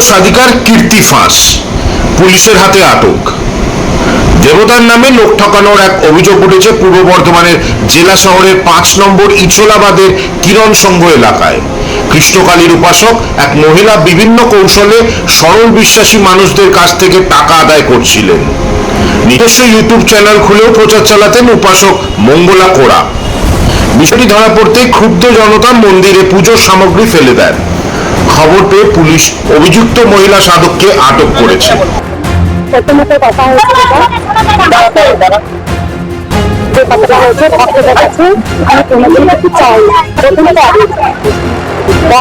সাধিকার কীর্তি ফাঁস, পুলিশের হাতে আটক। দেবতার নামে লোক ঠকানোর এক অভিযোগ উঠেছে পূর্ব বর্ধমানের জেলা শহরের পাঁচ নম্বর ইছলাবাদের কিরণ সংঘ এলাকায়। কৃষ্ণকালীর উপাসক এক মহিলা বিভিন্ন কৌশলে সরল বিশ্বাসী মানুষদের কাছ থেকে টাকা আদায় করছিলেন। নিজস্ব ইউটিউব চ্যানেল খুলেও প্রচার চালাতেন উপাসক মঙ্গলা কোড়া। বিষয়টি ধরা পড়তেই ক্ষুব্ধ জনতা মন্দিরে পুজোর সামগ্রী ফেলে দেন। খবর পেয়ে পুলিশ অভিযুক্ত মহিলা সাধককে আটক করেছে। মা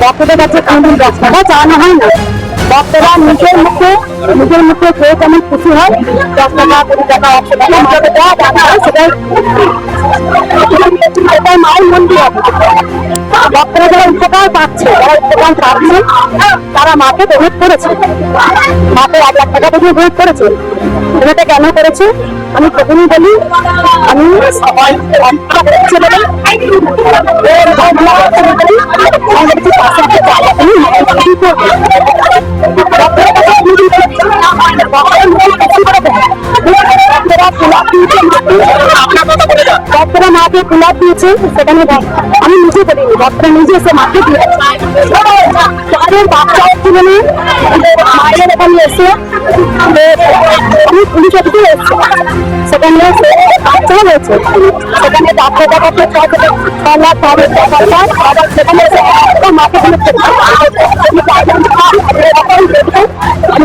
ভক্তদের কাছে কোনোদিন টাকা চাওয়ানো হয় না। ভক্তরা নিজের মুখে নিজের মুখে যে যেমন খুশি হয় সেটাই মায়ের মন্দির। ভক্তরা যারা উপকার পাচ্ছে, যারা উপকার পাচ্ছে, তারা মাকে ডোনেট করেছে। মাকে এক লাখ টাকা থেকে ডোনেট করেছে। এটা কেন করেছে? আমি প্রথমেই বলি, আমি সবাই অন্তর 我给你打电话。ভক্তরা মাকে গোলাপ দিয়েছে সেখানে ভক্ত- আমি নিজে বলিনি ভক্তরা নিজে এসে মাকে দিয়েছে তাদের বাচ্চা হচ্ছে বলে মায়ের এখানে এসে আমি পুলিশ অফিসে এসেছি সেখানে এসে বাচ্চা হয়েছে সেখানে ডাক্তার দেখাচ্ছে ছ থেকে ছ লাখ ছ হাজার টাকা পায়, আবার সেখানে এসে একটা মাকে দিলে চলবে না। আমি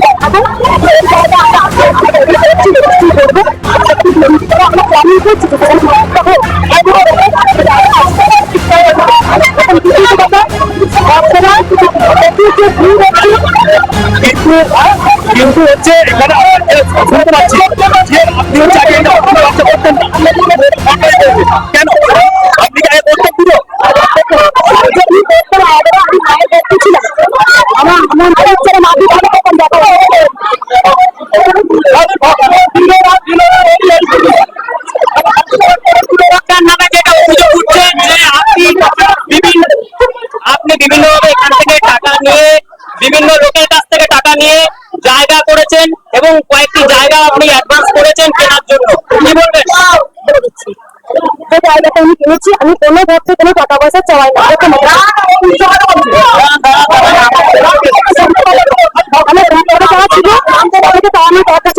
কিন্তু হচ্ছে এখানে শুনতে পাচ্ছি হচ্ছে আগে এটা অন্য পুরো আমার আমার বাচ্চারা মাটি আপনি বিভিন্ন ভাবে এখান থেকে টাকা নিয়ে বিভিন্ন লোকের কাছ থেকে টাকা নিয়ে জায়গা করেছেন এবং কয়েকটি জায়গা আপনি অ্যাডভান্স করেছেন কেনার জন্য কি বলবেন আমি কিনেছি আমি কোনো ভক্ত কোনো টাকা পয়সা চাই না আমার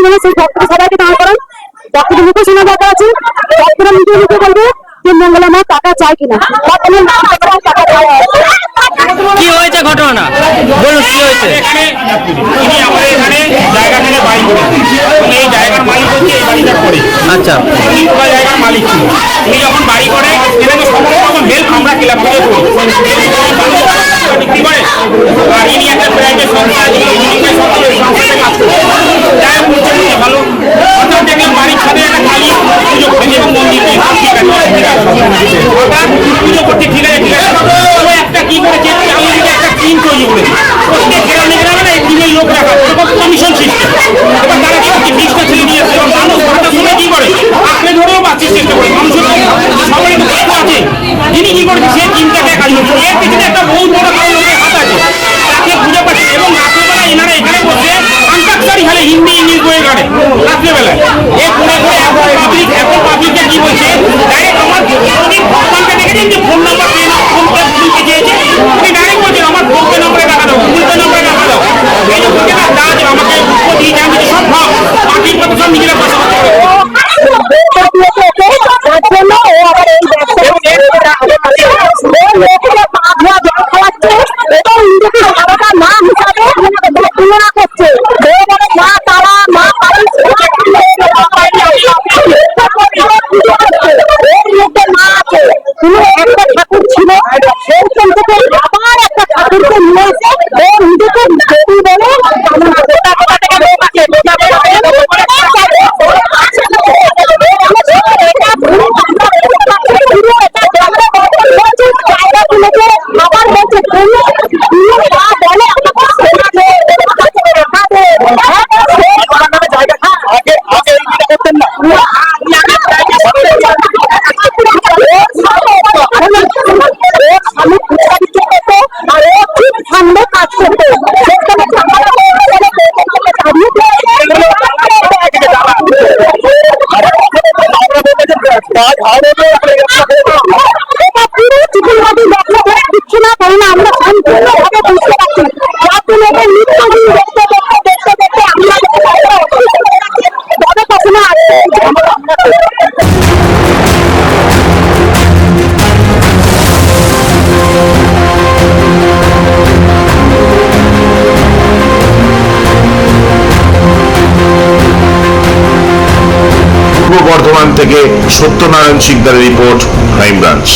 না সেই ভক্তরা সবাইকে দাঁড় করান ভক্তদের মুখে শোনা দরকার আছে ভক্তরা নিজে মুখে মঙ্গলা মা টাকা চায় কিনা? কি হয়েছে ঘটনা বলুন কি হয়েছে এখানে তিনি আমাদের এখানে জায়গা থেকে বাড়ি করেছেন এই জায়গার মালিক হচ্ছে এই আচ্ছা। উনি পুরো জায়গার মালিক ছিল উনি যখন বাড়ি করে এখানে সমস্ত রকম হেল্প আমরা ক্লাব থেকে করে আর ইনি একটা প্রাইভেট সংস্থা আছে ইনি প্রায় সরকারি সংস্থাতে কাজ করে যাই হোক মোটামুটি ভালো হঠাৎ দেখলাম বাড়ির ছাদে একটা খালি পুজো করছে এবং মন্দির নেই ঠিক আছে হঠাৎ পুজো করতে ঠিক আছে ঠিক আছে ও একটা কি করেছে আমি একটা টিম তৈরি করেছে প্রত্যেক গ্রামে গ্রামে না এই টিমের লোক রাখা এরকম কমিশন সিস্টেম এবার তারা কি করছে ফিসটা ছেড়ে দিয়েছে এবং মানুষ ভাটার সময় কি করে আঁকড়ে ধরেও বাঁচতে চেষ্টা করে মানুষের সবাই তো কষ্ট আছে যিনি কি করেছে সেই টিমটাকে কাজ করছে এর পিছনে একটা বহু বড় কারণ হাত আছে, তাকে খুঁজে পাচ্ছে। এবং রাত্রেবেলা এনারা এখানে বসে আন্তাক্ষরি খেলে হিন্দি, ইংলিশ বইয়ে গাড়ে রাত্রেবেলায়। এ পুরো পাবলিক এখন পাবলিককে কি বলছে? ডাইরেক্ট আমার দেখেছেন যে কাজ হাওড়া বর্ধমান থেকে সত্যনারায়ণ শিকদারের রিপোর্ট ক্রাইম ব্রাঞ্চ।